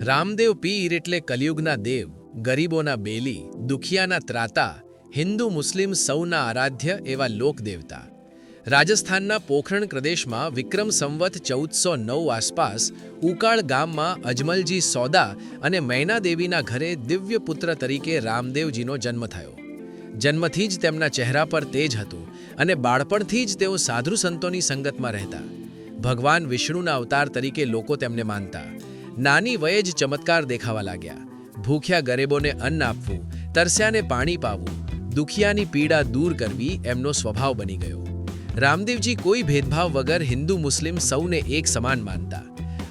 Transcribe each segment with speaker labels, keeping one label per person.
Speaker 1: રામદેવ પીર એટલે કલયુગના દેવ, ગરીબોના બેલી, દુખિયાના ત્રાતા, હિન્દુ મુસ્લિમ સૌના આરાધ્ય એવા લોકદેવતા. રાજસ્થાનના પોખરણ પ્રદેશમાં વિક્રમ સંવત ચૌદસો નવ આસપાસ ઉકાળ ગામમાં અજમલજી સોદા અને મૈનાદેવીના ઘરે દિવ્ય પુત્ર તરીકે રામદેવજીનો જન્મ થયો. જન્મથી જ તેમના ચહેરા પર તેજ હતું અને બાળપણથી જ તેઓ સાધુ સંતોની સંગતમાં રહેતા. ભગવાન વિષ્ણુના અવતાર તરીકે લોકો તેમને માનતા. નાની વયે જ ચમત્કાર દેખાવા લાગ્યા. ભૂખ્યા ગરીબોને અન્ન આપવું, તરસ્યાને પાણી પાવું, દુખિયાની પીડા દૂર કરવી એમનો સ્વભાવ બની ગયો. રામદેવજી કોઈ ભેદભાવ વગર હિન્દુ મુસ્લિમ સૌને એક સમાન માનતા.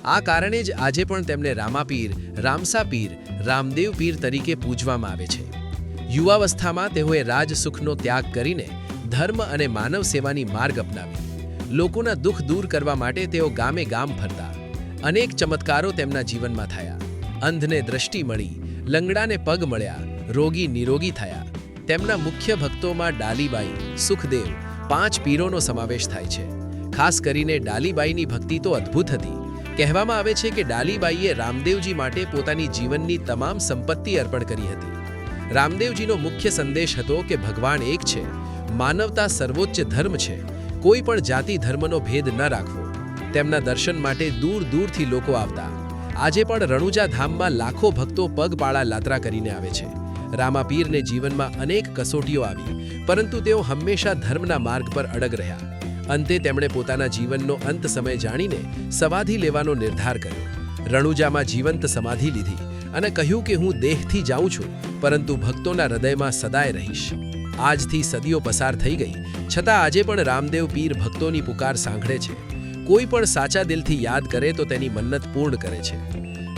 Speaker 1: આ કારણે જ આજે પણ તેમને રામાપીર રામસા પીર રામદેવ પીર તરીકે પૂજવામાં આવે છે. યુવાવસ્થામાં તેઓએ રાજસુખનો ત્યાગ કરીને ધર્મ અને માનવ સેવાની માર્ગ અપનાવી. લોકોના દુઃખ દૂર કરવા માટે તેઓ ગામે ગામ ફરતા. અનેક ચમત્કારો તેમના જીવનમાં થયા. અંધને દ્રષ્ટિ મળી, લંગડાને પગ મળ્યા, રોગી નિરોગી થયા. તેમના મુખ્ય ભક્તોમાં ડાલીબાઈ, સુખદેવ, પાંચ પીરોનો સમાવેશ થાય છે. ખાસ કરીને ડાલીબાઈની ભક્તિ તો અદ્ભુત હતી. કહેવામાં આવે છે કે ડાલીબાઈએ રામદેવજી માટે પોતાની જીવનની તમામ સંપત્તિ અર્પણ કરી હતી. રામદેવજીનો મુખ્ય સંદેશ હતો કે ભગવાન એક છે. માનવતા સર્વોચ્ચ ધર્મ છે. કોઈ પણ જાતિ ધર્મનો ભેદ ન રાખવો. તેમના દર્શન માટે દૂર દૂરથી લોકો આવતા. આજે પણ રણુજા ધામમાં લાખો ભક્તો પગપાળા લાત્રા કરીને આવે છે. રામાપીરને જીવનમાં અનેક કસોટીઓ આવી, પરંતુ તેઓ હંમેશા ધર્મના માર્ગ પર અડગ રહ્યા. અંતે તેમણે પોતાના જીવનનો અંત સમય જાણીને સમાધિ લેવાનો નિર્ધાર કર્યો. રણુજામાં જીવંત સમાધિ લીધી અને કહ્યું કે હું દેહથી જાઉં છું, પરંતુ ભક્તોના હૃદયમાં સદાય રહીશ. આજથી સદીઓ પસાર થઈ ગઈ, છતાં આજે પણ રામદેવ પીર ભક્તોની પુકાર સાંભળે છે. કોઈ પણ સાચા દિલથી યાદ કરે તો તેની મન્નત પૂર્ણ કરે છે.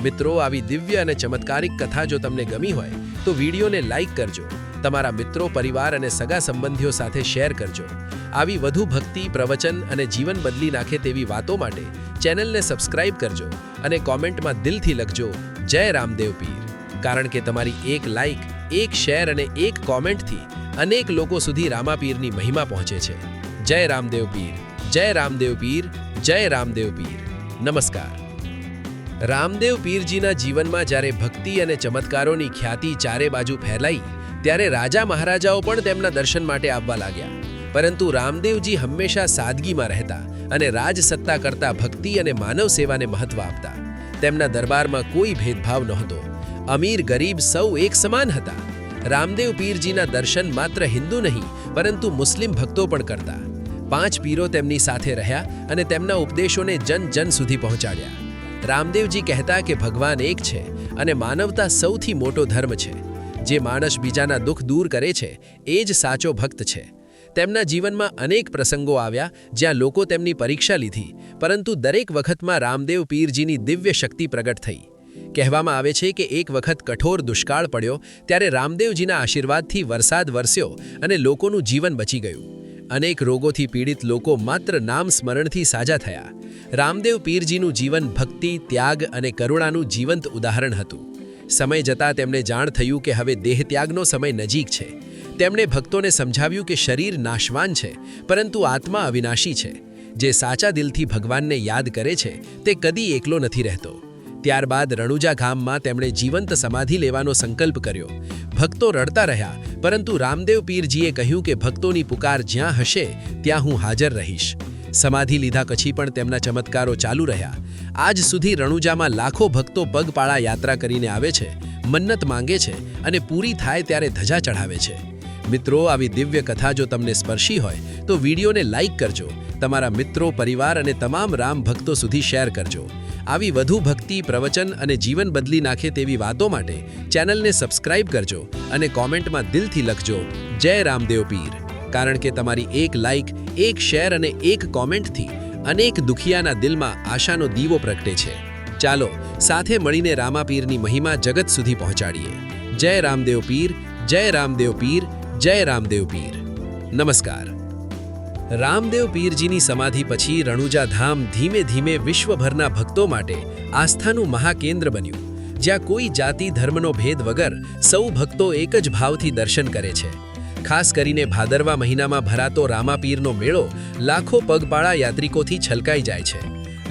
Speaker 1: મિત્રો, આવી દિવ્ય અને ચમત્કારિક કથા જો તમને ગમી હોય, તો વિડીયોને લાઈક કરજો, તમારા મિત્રો, પરિવાર અને સગા સંબંધીઓ સાથે શેર કરજો. આવી વધુ ભક્તિ, પ્રવચન અને જીવન બદલી નાખે તેવી વાતો માટે ચેનલને સબસ્ક્રાઇબ કરજો અને કોમેન્ટમાં દિલથી લખજો, જય રામદેવ પીર. કારણ કે તમારી એક લાઈક, એક શેર અને એક કોમેન્ટથી અનેક લોકો સુધી રામાપીરની મહિમા પહોંચે છે. જય રામદેવ પીર, જય રામદેવ પીર જય રામદેવ પીર. નમસ્કાર. રામદેવ પીરજીના જીવનમાં જ્યારે ભક્તિ અને ચમત્કારોની ખ્યાતિ ચારે બાજુ ફેલાઈ, ત્યારે રાજા મહારાજાઓ પણ તેમના દર્શન માટે આવવા લાગ્યા. પરંતુ રામદેવજી હંમેશા સાદગીમાં રહેતા અને રાજસત્તા કરતા ભક્તિ અને માનવ સેવાને મહત્વ આપતા. તેમના દરબારમાં કોઈ ભેદભાવ નહોતો. અમીર ગરીબ સૌ એક સમાન હતા. રામદેવ પીરજીના દર્શન માત્ર હિન્દુ નહીં, પરંતુ મુસ્લિમ ભક્તો પણ કરતા. પાંચ પીરો તેમની સાથે રહ્યા અને તેમના ઉપદેશોને જન જન સુધી પહોંચાડ્યા. રામદેવજી કહેતા કે ભગવાન એક છે અને માનવતા સૌથી મોટો ધર્મ છે. જે માણસ બીજાના દુઃખ દૂર કરે છે, એ જ સાચો ભક્ત છે. તેમના જીવનમાં અનેક પ્રસંગો આવ્યા જ્યાં લોકો તેમની પરીક્ષા લીધી, પરંતુ દરેક વખતમાં રામદેવ પીરજીની દિવ્ય શક્તિ પ્રગટ થઈ. કહેવામાં આવે છે કે એક વખત કઠોર દુષ્કાળ પડ્યો, ત્યારે રામદેવજીના આશીર્વાદથી વરસાદ વરસ્યો અને લોકોનું જીવન બચી ગયું. અનેક રોગોથી પીડિત લોકો માત્ર નામ સ્મરણથી સાજા થયા. રામદેવ પીરજીનું જીવન ભક્તિ, ત્યાગ અને કરુણાનું જીવંત ઉદાહરણ હતું. સમય જતાં તેમને જાણ થયું કે હવે દેહત્યાગનો સમય નજીક છે. તેમણે ભક્તોને સમજાવ્યું કે શરીર નાશવાન છે, પરંતુ આત્મા અવિનાશી છે. જે સાચા દિલથી ભગવાનને યાદ કરે છે, તે કદી એકલો નથી રહેતો. ત્યારબાદ રણુજા ગામમાં તેમણે જીવંત સમાધિ લેવાનો સંકલ્પ કર્યો. ભક્તો રડતા રહ્યા, પરંતુ રામદેવ પીરજીએ કહ્યું કે ભક્તોની પુકાર જ્યાં હશે, ત્યાં હું હાજર રહીશ. સમાધિ લીધા પછી પણ તેમના ચમત્કારો ચાલુ રહ્યા. આજ સુધી રણુજામાં લાખો ભક્તો પગપાળા યાત્રા કરીને આવે છે, મન્નત માંગે છે અને પૂરી થાય ત્યારે ધજા ચઢાવે છે. મિત્રો, આવી દિવ્ય કથા જો તમને સ્પર્શી હોય, તો વિડીયોને લાઇક કરજો. તમારા મિત્રો, પરિવાર અને તમામ રામ ભક્તો સુધી શેર કરજો. આવી વધુ ભક્તિ, પ્રવચન અને જીવન બદલી નાખે તેવી વાતો માટે ચેનલને સબસ્ક્રાઇબ કરજો અને કોમેન્ટમાં દિલથી લખજો, જય રામદેવ પીર. કારણ કે તમારી એક લાઇક, એક શેર અને એક કોમેન્ટથી અનેક દુખિયાના દિલમાં આશાનો દીવો પ્રગટે છે. ચાલો, સાથે મળીને રામાપીરની મહિમા જગત સુધી પહોંચાડીએ. જય રામદેવ પીર, જય રામદેવ પીર, જય રામદેવ પીર. નમસ્કાર. રામદેવ પીરજીની સમાધિ પછી રણુજા ધામ ધીમે ધીમે વિશ્વભરના ભક્તો માટે આસ્થાનું મહાકેન્દ્ર બન્યું, જ્યાં કોઈ જાતિ ધર્મનો ભેદ વગર સૌ ભક્તો એક જ ભાવથી દર્શન કરે છે. ખાસ કરીને ભાદરવા મહિનામાં ભરાતો રામાપીરનો મેળો લાખો પગપાળા યાત્રિકોથી છલકાઈ જાય છે.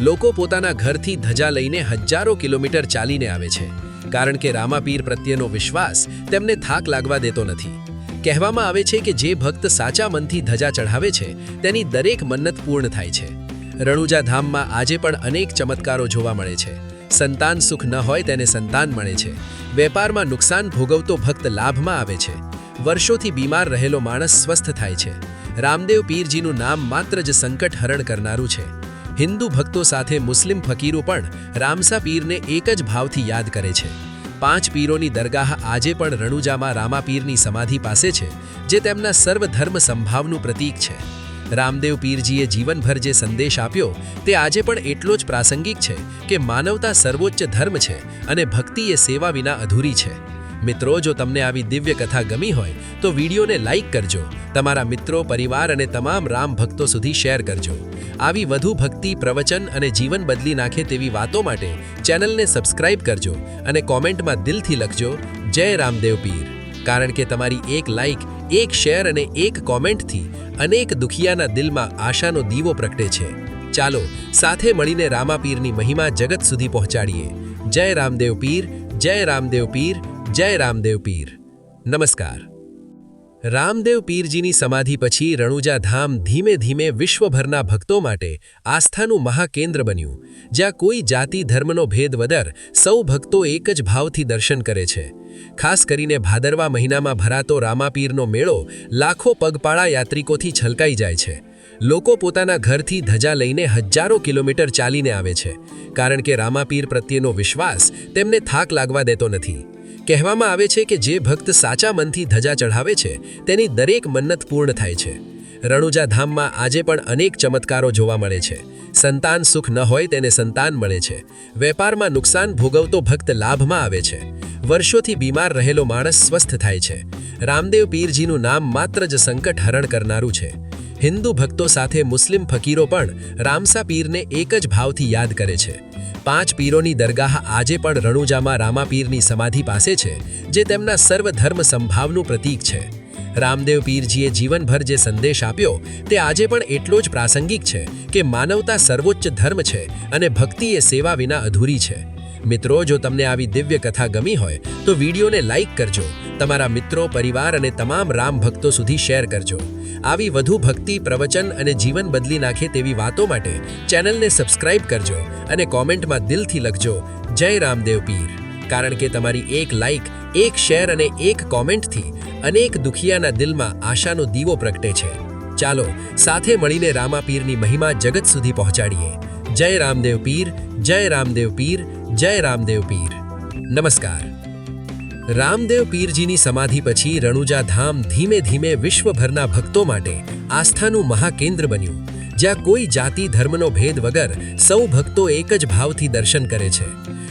Speaker 1: લોકો પોતાના ઘરથી ધજા લઈને હજારો કિલોમીટર ચાલીને આવે છે, કારણ કે રામાપીર પ્રત્યેનો વિશ્વાસ તેમને થાક લાગવા દેતો નથી. કહેવામાં આવે છે કે જે ભક્ત સાચા મનથી ધજા ચઢાવે છે, તેની દરેક મન્નત પૂર્ણ થાય છે. રણુજા ધામમાં આજે પણ અનેક ચમત્કારો જોવા મળે છે. સંતાન સુખ ન હોય તેને સંતાન મળે છે. વેપારમાં નુકસાન ભોગવતો ભક્ત લાભમાં આવે છે. વર્ષોથી બીમાર રહેલો માણસ સ્વસ્થ થાય છે. રામદેવ પીરજીનું નામ માત્ર જ સંકટ હરણ કરનારું છે. હિન્દુ ભક્તો સાથે મુસ્લિમ ફકીરો પણ રામસા પીરને એક જ ભાવથી યાદ કરે છે. પાંચ પીરોની દરગાહ આજે પણ રણુજામાં રામાપીરની સમાધિ પાસે છે, જે તેમના સર્વધર્મ સંભાવનું પ્રતીક છે. રામદેવ પીરજીએ જીવનભર જે સંદેશ આપ્યો, તે આજે પણ એટલો જ પ્રાસંગિક છે કે માનવતા સર્વોચ્ચ ધર્મ છે અને ભક્તિ એ સેવા વિના અધૂરી છે. મિત્રો, જો તમને આવી દિવ્ય કથા ગમી હોય, તો વિડીયોને લાઈક કરજો. તમારા મિત્રો, પરિવાર અને તમામ રામ ભક્તો સુધી શેર કરજો. આવી વધુ ભક્તિ, પ્રવચન અને જીવન બદલી નાખે તેવી વાતો માટે ચેનલને સબસ્ક્રાઇબ કરજો અને કોમેન્ટમાં દિલથી લખજો, જય રામદેવ પીર. કારણ કે તમારી એક લાઈક, એક શેર અને એક કોમેન્ટથી અનેક દુખિયાના દિલમાં આશાનો દીવો પ્રગટે છે. ચાલો, સાથે મળીને રામાપીરની મહિમા જગત સુધી પહોંચાડીએ. જય રામદેવ પીર, જય રામદેવ પીર. જય રામદેવ પીર. નમસ્કાર. રામદેવ પીરજીની સમાધિ પછી રણુજા ધામ ધીમે ધીમે વિશ્વભરના ભક્તો માટે આસ્થાનું મહાકેન્દ્ર બન્યું, જ્યાં કોઈ જાતિ ધર્મનો ભેદ વગર સૌ ભક્તો એક જ ભાવથી દર્શન કરે છે. ખાસ કરીને ભાદરવા મહિનામાં ભરાતો રામાપીરનો મેળો લાખો પગપાળા યાત્રિકોથી છલકાઈ જાય છે. લોકો પોતાના ઘરથી ધજા લઈને હજારો કિલોમીટર ચાલીને આવે છે, કારણ કે રામાપીર પ્રત્યેનો વિશ્વાસ તેમને થાક લાગવા દેતો નથી. કહેવામાં આવે છે કે જે ભક્ત સાચા મનથી ધજા ચઢાવે છે, તેની દરેક મન્નત પૂર્ણ થાય છે. રણુજા ધામમાં આજે પણ અનેક ચમત્કારો જોવા મળે છે. સંતાન સુખ ન હોય તેને સંતાન મળે છે. વેપારમાં નુકસાન ભોગવતો ભક્ત લાભમાં આવે છે. વર્ષોથી બીમાર રહેલો માણસ સ્વસ્થ થાય છે. રામદેવ પીરજીનું નામ માત્ર જ સંકટ હરણ કરનારું છે. હિન્દુ ભક્તો સાથે મુસ્લિમ ફકીરો પણ રામસા પીરને એક જ ભાવથી યાદ કરે છે. પાંચ પીરોની દરગાહ આજે પણ રણુજામાં રામાપીરની સમાધિ પાસે છે, જે તેમના સર્વધર્મ સંભાવનું પ્રતીક છે. રામદેવ પીરજીએ જીવનભર જે સંદેશ આપ્યો, તે આજે પણ એટલો જ પ્રાસંગિક છે કે માનવતા સર્વોચ્ચ ધર્મ છે અને ભક્તિ એ સેવા વિના અધૂરી છે. મિત્રો, જો તમને આવી દિવ્ય કથા ગમી હોય, તો વિડીયોને લાઈક કરજો. તમારા મિત્રો, પરિવાર અને તમામ રામ ભક્તો સુધી શેર કરજો. આવી વધુ ભક્તિ, પ્રવચન અને જીવન બદલી નાખે તેવી વાતો માટે ચેનલને સબસ્ક્રાઇબ કરજો અને કોમેન્ટમાં દિલથી લખજો, જય રામદેવ પીર. કારણ કે તમારી એક લાઈક, એક શેર અને એક કોમેન્ટથી અનેક દુખિયાના દિલમાં આશાનો દીવો પ્રગટે છે. ચાલો, સાથે મળીને રામાપીરની મહિમા જગત સુધી પહોંચાડીએ. જય રામદેવ પીર, જય રામદેવ પીર જય રામદેવ પીર. નમસ્કાર. રામદેવ પીરજીની સમાધિ પછી રણુજા ધામ ધીમે ધીમે વિશ્વભરના ભક્તો માટે આસ્થાનું મહાકેન્દ્ર બન્યું, જ્યાં કોઈ જાતિ ધર્મનો ભેદ વગર સૌ ભક્તો એક જ ભાવથી દર્શન કરે છે.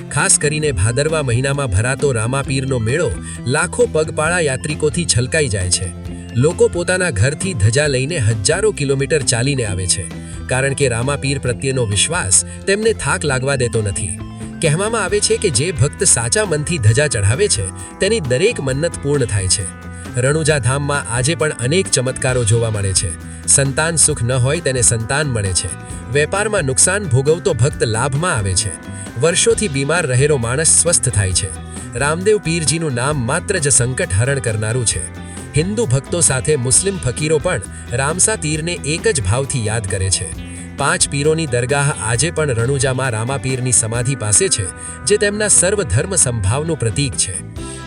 Speaker 1: ખાસ કરીને ભાદરવા મહિનામાં ભરાતો રામાપીરનો મેળો લાખો પગપાળા યાત્રિકોથી છલકાઈ જાય છે. લોકો પોતાના ઘરથી ધજા લઈને હજારો કિલોમીટર ચાલીને આવે છે. કારણ કે રામાપીર પ્રત્યેનો વિશ્વાસ તેમને થાક લાગવા દેતો નથી. કહેવામાં આવે છે કે જે ભક્ત સાચા મનથી ધજા ચઢાવે છે, તેની દરેક મન્નત પૂર્ણ થાય છે. રણુજા ધામમાં આજે પણ અનેક ચમત્કારો જોવા મળે છે. સંતાન સુખ ન હોય તેને સંતાન મળે છે. વેપારમાં નુકસાન ભોગવતો ભક્ત લાભમાં આવે છે. વર્ષોથી બીમાર રહેલો માણસ સ્વસ્થ થાય છે. રામદેવ પીરજીનું નામ માત્ર જ સંકટ હરણ કરનારું છે. હિન્દુ ભક્તો સાથે મુસ્લિમ ફકીરો પણ રામસા તીરને એક જ ભાવથી યાદ કરે છે. પાંચ પીરોની દરગાહ આજે પણ રણુજામાં રામાપીરની સમાધિ પાસે છે, જે તેમના સર્વધર્મ સંભાવનું પ્રતીક છે.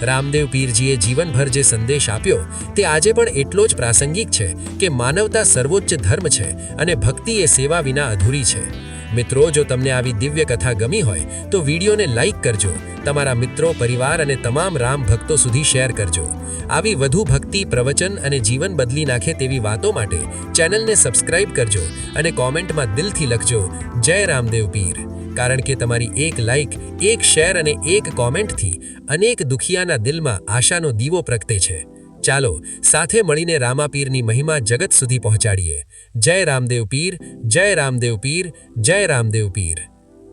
Speaker 1: રામદેવ પીરજીએ જીવનભર જે સંદેશ આપ્યો, તે આજે પણ એટલો જ પ્રાસંગિક છે કે માનવતા સર્વોચ્ચ ધર્મ છે અને ભક્તિ એ સેવા વિના અધૂરી છે. મિત્રો, જો તમને આવી દિવ્ય કથા ગમી હોય, તો વિડીયોને લાઈક કરજો. તમારા મિત્રો, પરિવાર અને તમામ રામ ભક્તો સુધી શેર કરજો. આવી વધુ ભક્તિ, પ્રવચન અને જીવન બદલી નાખે તેવી વાતો માટે ચેનલને સબસ્ક્રાઇબ કરજો અને કોમેન્ટમાં દિલથી લખજો, જય રામદેવ પીર. કારણ કે તમારી એક લાઈક, એક શેર અને એક કોમેન્ટથી અનેક દુખિયાના દિલમાં આશાનો દીવો પ્રગટે છે. ચાલો સાથે મળીને રામાપીરની મહિમા જગત સુધી પહોંચાડીએ. જય રામદેવ પીર, જય રામદેવ પીર, જય રામદેવ પીર.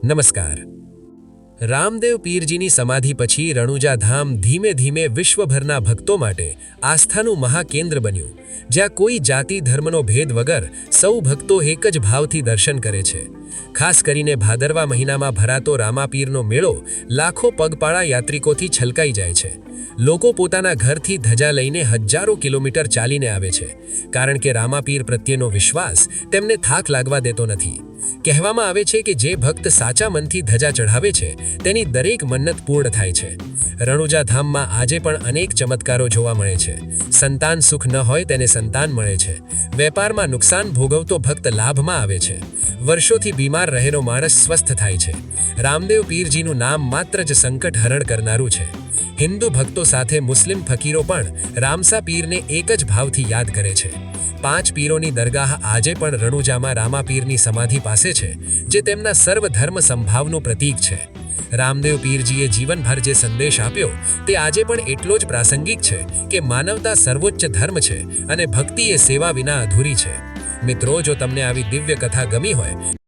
Speaker 1: નમસ્કાર.
Speaker 2: રામદેવ પીરજીની સમાધિ પછી રણુજા ધામ ધીમે ધીમે વિશ્વભરના ભક્તો માટે આસ્થાનું મહાકેન્દ્ર બન્યું, જ્યાં કોઈ જાતિ ધર્મનો ભેદ વગર સૌ ભક્તો એક જ ભાવથી દર્શન કરે છે. ખાસ કરીને ભાદરવા મહિનામાં ભરાતો રામાપીરનો મેળો લાખો પગપાળા યાત્રિકોથી છલકાઈ જાય છે. લોકો પોતાના ઘરથી ધજા લઈને હજારો કિલોમીટર ચાલીને આવે છે. કારણ કે રામાપીર પ્રત્યેનો વિશ્વાસ તેમને થાક લાગવા દેતો નથી. કહેવામાં આવે છે કે જે ભક્ત સાચા મનથી ધજા ચઢાવે છે, તેની દરેક મન્નત પૂર્ણ થાય છે. રણુજા ધામમાં આજે પણ અનેક ચમત્કારો જોવા મળે છે. સંતાન સુખ ન હોય તેને સંતાન મળે છે. વેપારમાં નુકસાન ભોગવતો ભક્ત લાભમાં આવે છે. વર્ષોથી બીમાર રહેલો માણસ સ્વસ્થ થાય છે. રામદેવ પીરજીનું નામ માત્ર જ સંકટ હરણ કરનારું છે. હિન્દુ ભક્તો સાથે મુસ્લિમ ફકીરો પણ રામસા પીરને એક જ ભાવથી યાદ કરે છે. પાંચ પીરોની દરગાહ આજે પણ રણુજામાં રામાપીરની સમાધિ પાસે છે, જે તેમના સર્વધર્મ સંભાવનું પ્રતીક છે. રામદેવ પીરજીએ જીવનભર જે સંદેશ આપ્યો, તે આજે પણ એટલો જ પ્રાસંગિક છે કે માનવતા સર્વોચ્ચ ધર્મ છે અને ભક્તિ એ સેવા વિના અધૂરી છે. મિત્રો, જો તમને આવી દિવ્ય કથા ગમી હોય